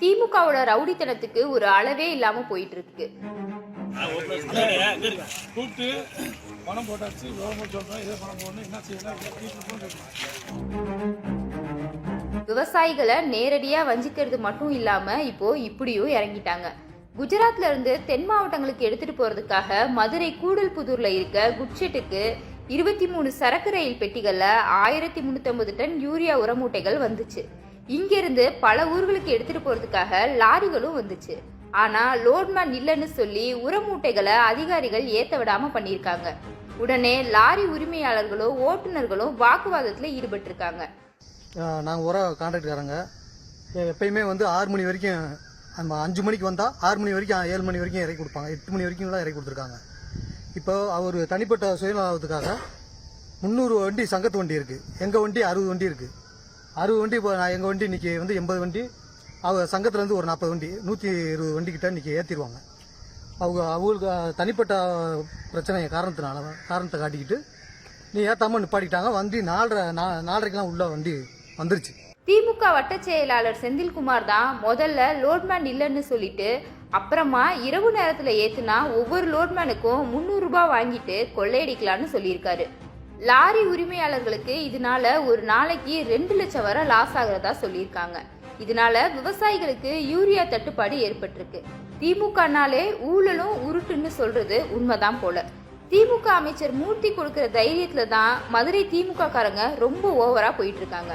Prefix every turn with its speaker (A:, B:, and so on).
A: திமுகவோட ரவுடித்தனத்துக்கு ஒரு அளவே இல்லாம போயிட்டு இருக்கு
B: கூப்பிட்டு பணம் போட்டாச்சு கவர்மெண்ட் சொல்கிறோம் இதே பணம் போடணும் என்ன செய்யலாம் கேட்கணும்.
A: விவசாயிகளை நேரடியா வஞ்சிக்கிறது மட்டும் இல்லாம இப்போ இப்படியும் இறங்கிட்டாங்க. குஜராத்ல இருந்து தென் மாவட்டங்களுக்கு எடுத்துட்டு போறதுக்காக மதுரை கூடல்புதூர்ல இருக்க குட்ஷெட்டுக்கு இருபத்தி மூணு சரக்கு ரயில் பெட்டிகள்ல ஆயிரத்தி முன்னூத்தி டன் யூரியா உர மூட்டைகள் வந்துச்சு. இங்கிருந்து பல ஊர்களுக்கு எடுத்துட்டு போறதுக்காக லாரிகளும் வந்துச்சு. ஆனா லோட்மேன் இல்லைன்னு சொல்லி உர மூட்டைகளை அதிகாரிகள் ஏத்த விடாம பண்ணியிருக்காங்க. உடனே லாரி உரிமையாளர்களும் ஓட்டுநர்களும் வாக்குவாதத்தில் ஈடுபட்டிருக்காங்க.
C: நாங்கள் உர கான்ட்ராக்ட்காரங்க. எப்பயுமே வந்து ஆறு மணி வரைக்கும் நம்ம அஞ்சு மணிக்கு வந்தால் ஆறு மணி வரைக்கும் ஏழு மணி வரைக்கும் இறக்கி கொடுப்பாங்க. எட்டு மணி வரைக்கும் தான் இறக்கி கொடுத்துருக்காங்க. இப்போ அவர் தனிப்பட்ட சுயநலத்துக்காக முந்நூறு வண்டி சங்கத்து வண்டி இருக்குது எங்கள் வண்டி அறுபது வண்டி இருக்குது அறுபது வண்டி இப்போ நான் எங்கள் வண்டி இன்றைக்கி வந்து எண்பது வண்டி. அவங்க சங்கத்துலேருந்து ஒரு நாற்பது வண்டி. நூற்றி இருபது வண்டி கிட்ட இன்றைக்கி ஏற்றிடுவாங்க அவங்க அவங்களுக்கு தனிப்பட்ட பிரச்சனை காரணத்தினால காரணத்தை காட்டிக்கிட்டு நீ ஏற்றாமல் நிப்பாட்டிக்கிட்டாங்க. வண்டி நாலரை நா நாலரைக்கெலாம் உள்ள வண்டி வந்துருச்சு.
A: திமுக வட்ட செயலாளர் செந்தில்குமார் தான் முதல்ல லோட்மேன் இல்லைன்னு சொல்லிட்டு அப்புறமா இரவு நேரத்தில் ஏற்றுனா ஒவ்வொரு லோட்மேனுக்கும் முந்நூறுரூபா வாங்கிட்டு கொள்ளையடிக்கலான்னு சொல்லியிருக்காரு. லாரி உரிமையாளர்களுக்கு இதனால ஒரு நாளைக்கு ரெண்டு லட்சம் வரை லாஸ் ஆகிறதா சொல்லியிருக்காங்க. இதனால விவசாயிகளுக்கு யூரியா தட்டுப்பாடு ஏற்பட்டிருக்கு. திமுகனாலே ஊழலும் உருட்டுன்னு சொல்றது உண்மைதான் போல. திமுக அமைச்சர் மூர்த்தி கொடுக்கிற தைரியத்துல தான் மதுரை திமுக காரங்க ரொம்ப ஓவரா போயிட்டு இருக்காங்க.